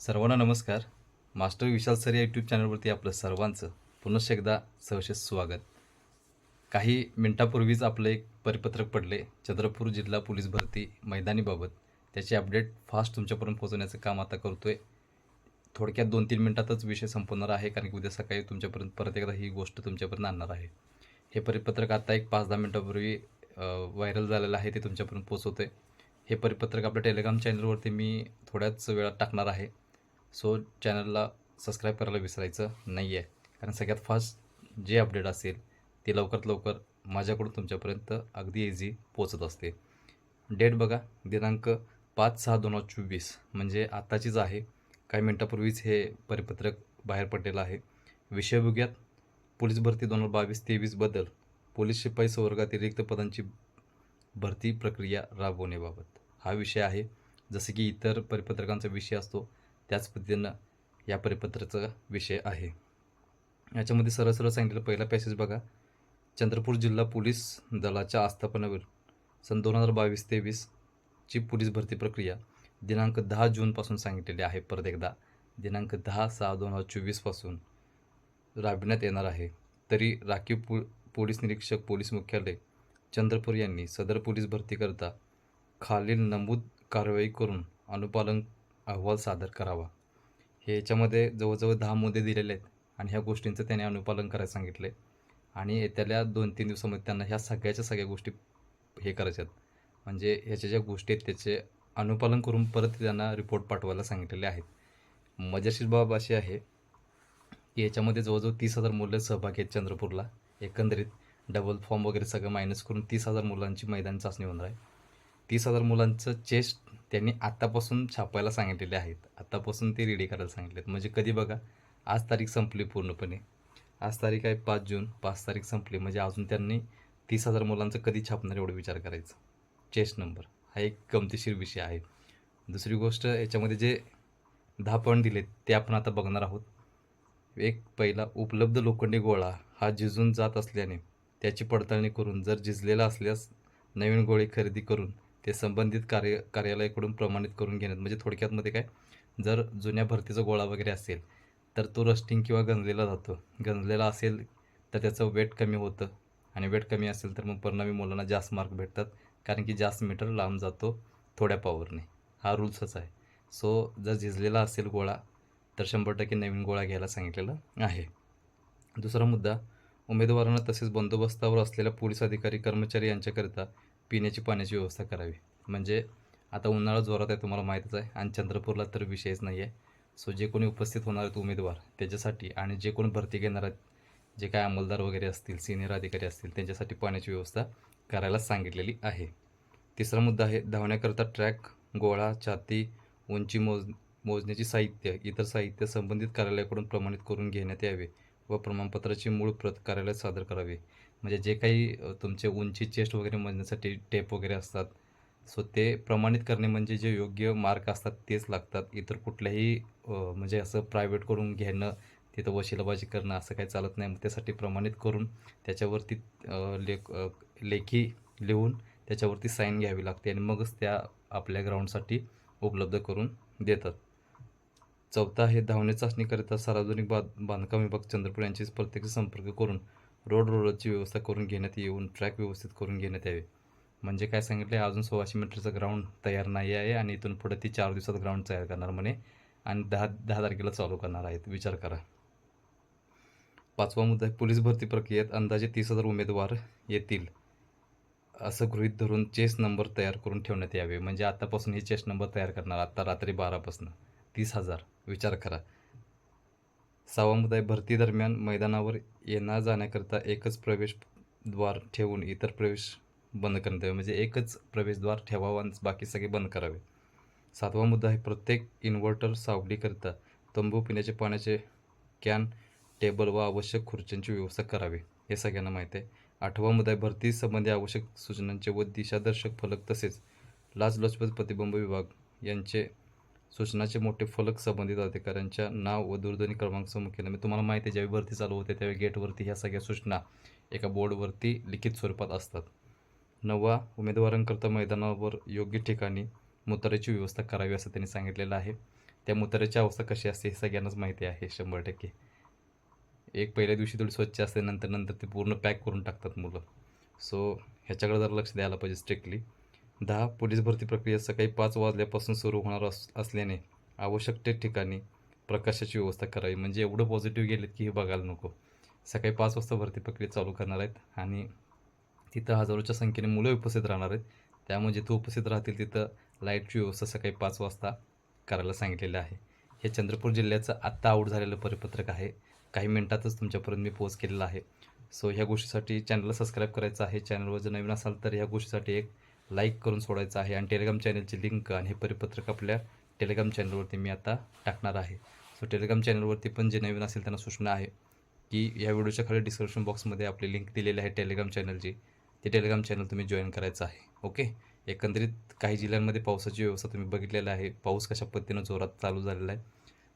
सर्वांना नमस्कार. Master Vishal sir या यूट्यूब चॅनलवरती आपलं सर्वांचं पुनश्च एकदा सहशेष स्वागत. काही मिनटापूर्वीच आपलं एक परिपत्रक पडले. चंद्रपूर जिल्हा पोलीस भरती मैदानीबाबत. त्याची अपडेट फास्ट तुमच्यापर्यंत पोहोचवण्याचं काम आता करतो आहे थोडक्यात दोन तीन मिनटातच विषय संपवणार आहे कारण की उद्या सकाळी तुमच्यापर्यंत परत एकदा ही गोष्ट तुमच्यापर्यंत आणणार आहे. हे परिपत्रक आता एक पाच दहा मिनटापूर्वी व्हायरल झालेलं आहे ते तुमच्यापर्यंत पोचवतो आहे हे परिपत्रक आपल्या टेलिग्राम चॅनलवरती मी थोड्याच वेळात टाकणार आहे. सो चॅनलला सबस्क्राईब करायला विसरायचं नाही आहे कारण सगळ्यात फास्ट जे अपडेट असेल ते लवकरात लवकर माझ्याकडून तुमच्यापर्यंत अगदी इझी पोचत असते. डेट बघा दिनांक पाच सहा दोन हजार चोवीस म्हणजे आत्ताचीच आहे. काही मिनटापूर्वीच हे परिपत्रक बाहेर पडलेलं आहे. विषय बघूयात. पोलीस भरती दोन हजार बावीस तेवीसबद्दल पोलीस शिपाई संवर्गातिरिक्त पदांची भरती प्रक्रिया राबवण्याबाबत. हा विषय आहे. जसे की इतर परिपत्रकांचा विषय असतो. त्याच पद्धतीनं या परिपत्राचा विषय आहे. याच्यामध्ये सरळ सरळ सांगितलेलं पहिला पॅसेज बघा. चंद्रपूर जिल्हा पोलीस दलाच्या आस्थापनावर सन दोन हजार बावीस तेवीस ची पोलीस भरती प्रक्रिया दिनांक दहा जूनपासून सांगितलेली आहे. परत एकदा दिनांक दहा सहा दोन हजार चोवीसपासून राबविण्यात येणार आहे. तरी राखीव पो पोलीस निरीक्षक पोलीस मुख्यालय चंद्रपूर यांनी सदर पोलीस भरतीकरता खालील नमूद कारवाई करून अनुपालन अहवाल सादर करावा. हे याच्यामध्ये जवळजवळ दहा मुद्दे दिलेले आहेत आणि ह्या गोष्टींचं त्याने अनुपालन करायला सांगितलं. आहे आणि येत्याल्या दोन तीन दिवसामध्ये त्यांना ह्या सगळ्याच्या सगळ्या गोष्टी हे करायच्यात म्हणजे ह्याच्या ज्या गोष्टी आहेत त्याचे अनुपालन करून परत त्यांना रिपोर्ट पाठवायला सांगितलेले आहेत. मजेशीर बाब अशी आहे की याच्यामध्ये जवळजवळ तीस हजार मुलं सहभागी आहेत चंद्रपूरला. एकंदरीत डबल फॉर्म वगैरे सगळं मायनस करून तीस हजार मुलांची मैदान चाचणी होणार आहे. तीस हजार मुलांचं चेस्ट त्यांनी आत्तापासून छापायला सांगितलेले आहेत. आत्तापासून ते रेडी करायला सांगितले आहेत म्हणजे कधी बघा आज तारीख संपली पूर्णपणे. आज तारीख आहे पाच जून. पाच तारीख संपली. म्हणजे अजून त्यांनी तीस हजार मुलांचं कधी छापणार एवढं विचार करायचं. Chest number. हा एक गमतीशीर विषय आहे. दुसरी गोष्ट याच्यामध्ये जे दहा पॉईंट दिलेत ते आपण आता बघणार आहोत. एक पहिला उपलब्ध लोखंडी गोळा हा झिजून जात असल्याने त्याची पडताळणी करून जर झिजलेला असल्यास नवीन गोळे खरेदी करून ते संबंधित कार्य कार्यालयाकडून प्रमाणित करून घेण्यात म्हणजे थोडक्यातमध्ये काय? जर जुन्या भरतीचा गोळा वगैरे असेल तर तो रस्टिंग किंवा गंजलेला जातो. गंजलेला असेल तर त्याचं वेट कमी होतं. आणि वेट कमी असेल तर मग परिणामी मुलांना जास्त मार्क भेटतात. कारण की जास्त मीटर लांब जातो थोड्या पॉवरने हा रूल्सच आहे. सो जर झिजलेला असेल गोळा तर शंभर टक्के नवीन गोळा घ्यायला सांगितलेलं आहे. दुसरा मुद्दा उमेदवारांना तसेच बंदोबस्तावर असलेल्या पोलीस अधिकारी कर्मचारी यांच्याकरिता पिण्याची पाण्याची व्यवस्था करावी. म्हणजे आता उन्हाळा जोरात आहे तुम्हाला माहीतच आहे. आणि चंद्रपूरला तर विषयच नाही आहे. सो जे कोणी उपस्थित होणार आहेत उमेदवार त्याच्यासाठी आणि जे कोण भरती घेणार आहेत जे काय अंमलदार वगैरे असतील सिनियर अधिकारी असतील त्यांच्यासाठी पाण्याची व्यवस्था करायला सांगितलेली आहे. तिसरा मुद्दा आहे धावण्याकरता ट्रॅक गोळा छाती उंची मोज मोजण्याची साहित्य इतर साहित्य संबंधित कार्यालयाकडून प्रमाणित करून घेण्यात यावे. व प्रमाणपत्राची मूळ प्रत कार्यालयात सादर करावी. म्हणजे जे काही तुमचे उंची चेस्ट वगैरे मोजण्यासाठी टेप वगैरे असतात. सो ते प्रमाणित करणे म्हणजे जे योग्य मार्क असतात तेच लागतात. इतर कुठल्याही म्हणजे असं प्रायव्हेट करून घेणं तिथं वशिलाबाजी करणं असं काही चालत नाही. मग त्यासाठी प्रमाणित करून त्याच्यावरती लेख लेखी लिहून त्याच्यावरती साईन घ्यावी लागते आणि मगच त्या आपल्या ग्राउंडसाठी उपलब्ध करून देतात. चौथा आहे धावणे चाचणीकरिता सार्वजनिक बा बांधकाम विभाग चंद्रपूर यांची प्रत्यक्ष संपर्क करून रोड रोलरची व्यवस्था करून घेण्यात येऊन ट्रॅक व्यवस्थित करून घेण्यात यावे. म्हणजे काय सांगितलं आहे अजून सोळाशे मीटरचं ग्राउंड तयार नाही आहे आणि इथून पुढे ती चार दिवसात ग्राउंड तयार करणार म्हणे आणि दहा दहा तारखेला चालू करणार आहेत. विचार करा. पाचवा मुद्दा आहे पोलीस भरती प्रक्रियेत अंदाजे तीस हजार उमेदवार येतील. असं गृहीत धरून चेस नंबर तयार करून ठेवण्यात यावे. म्हणजे आतापासून हे चेस नंबर तयार करणार. आत्ता रात्री बारापासून. तीस हजार. विचार करा. सहावा मुद्दा भरती दरम्यान मैदानावर येण्या जाण्याकरता एकच प्रवेशद्वार ठेवून इतर प्रवेश बंद करण्यात यावे. म्हणजे एकच प्रवेशद्वार ठेवावा आणि बाकी सगळे बंद करावे. सातवा मुद्दा आहे प्रत्येक इन्व्हर्टर सावलीकरिता तंबू पिण्याचे पाण्याचे कॅन टेबल व आवश्यक खुर्च्यांची व्यवस्था करावी. हे सगळ्यांना माहीत आहे. आठवा मुद्दा आहे भरती संबंधी आवश्यक सूचनांचे व दिशादर्शक फलक तसेच लाचलुचपत प्रतिबंब विभाग यांचे सूचनाचे मोठे फलक संबंधित अधिकाऱ्यांच्या नाव व दूरध्वनी क्रमांक समोर केला मी तुम्हाला माहिती आहे ज्यावेळी भरती चालू होते त्यावेळी गेटवरती ह्या सगळ्या सूचना एका बोर्डवरती लिखित स्वरूपात असतात. नववा उमेदवारांकरता मैदानावर योग्य ठिकाणी मुतारीची व्यवस्था करावी असं त्यांनी सांगितलेलं आहे. त्या मुताऱ्याची अवस्था कशी असते हे सगळ्यांनाच माहिती आहे शंभर टक्के. एक पहिल्या दिवशी थोडी स्वच्छ असते नंतर नंतर ते पूर्ण पॅक करून टाकतात मुलं. सो ह्याच्याकडे जरा लक्ष द्यायला पाहिजे स्ट्रिक्टली दहा पोलीस भरती प्रक्रिया सकाळी पाच वाजल्यापासून सुरू होणार अस असल्याने आवश्यक ते ठिकाणी प्रकाशाची व्यवस्था करावी. म्हणजे एवढं पॉझिटिव्ह गेलेत की हे बघायला नको. सकाळी पाच वाजता भरती प्रक्रिया चालू करणार आहेत आणि तिथं हजारोच्या संख्येने मुलं उपस्थित राहणार आहेत. त्यामुळे जिथं उपस्थित राहतील तिथं लाईटची व्यवस्था सकाळी पाच वाजता करायला सांगितलेलं आहे. हे चंद्रपूर जिल्ह्याचं आत्ता आऊट झालेलं परिपत्रक आहे. काही मिनटातच तुमच्यापर्यंत मी पोच केलेलं आहे. सो ह्या गोष्टीसाठी चॅनलला सबस्क्राईब करायचं आहे. चॅनलवर जर नवीन असाल तर ह्या गोष्टीसाठी एक लाईक करून सोडायचं आहे. आणि टेलिग्राम चॅनलची लिंक आणि हे परिपत्रक आपल्या टेलिग्राम चॅनलवरती मी आता टाकणार आहे. सो टेलिग्राम चॅनलवरती पण जे नवीन असेल त्यांना सूचना आहे की या व्हिडिओच्या खाली डिस्क्रिप्शन बॉक्समध्ये आपली लिंक दिलेली आहे टेलिग्राम चॅनलची ते टेलिग्राम चॅनल तुम्ही जॉईन करायचं आहे. ओके एकंदरीत काही जिल्ह्यांमध्ये पावसाची व्यवस्था तुम्ही बघितलेला आहे. पाऊस कशा पद्धतीनं जोरात चालू झालेला आहे.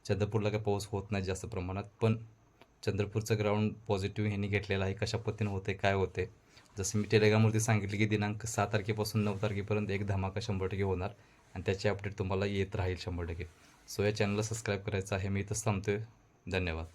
चंद्रपूरला काय पाऊस होत नाही जास्त प्रमाणात पण चंद्रपूरचं ग्राउंड पॉझिटिव्ह ह्यांनी घेतलेलं आहे. कशा पद्धतीनं होते काय होते जसं मी टेलिग्रामवरती सांगितले की दिनांक सहा तारखेपासून नऊ तारखेपर्यंत एक धमाका शंभर टक्के होणार आणि त्याचे अपडेट तुम्हाला येत राहील शंभर टक्के. सो या चॅनलला सबस्क्राईब करायचं आहे. मी इथंच थांबतोय. धन्यवाद.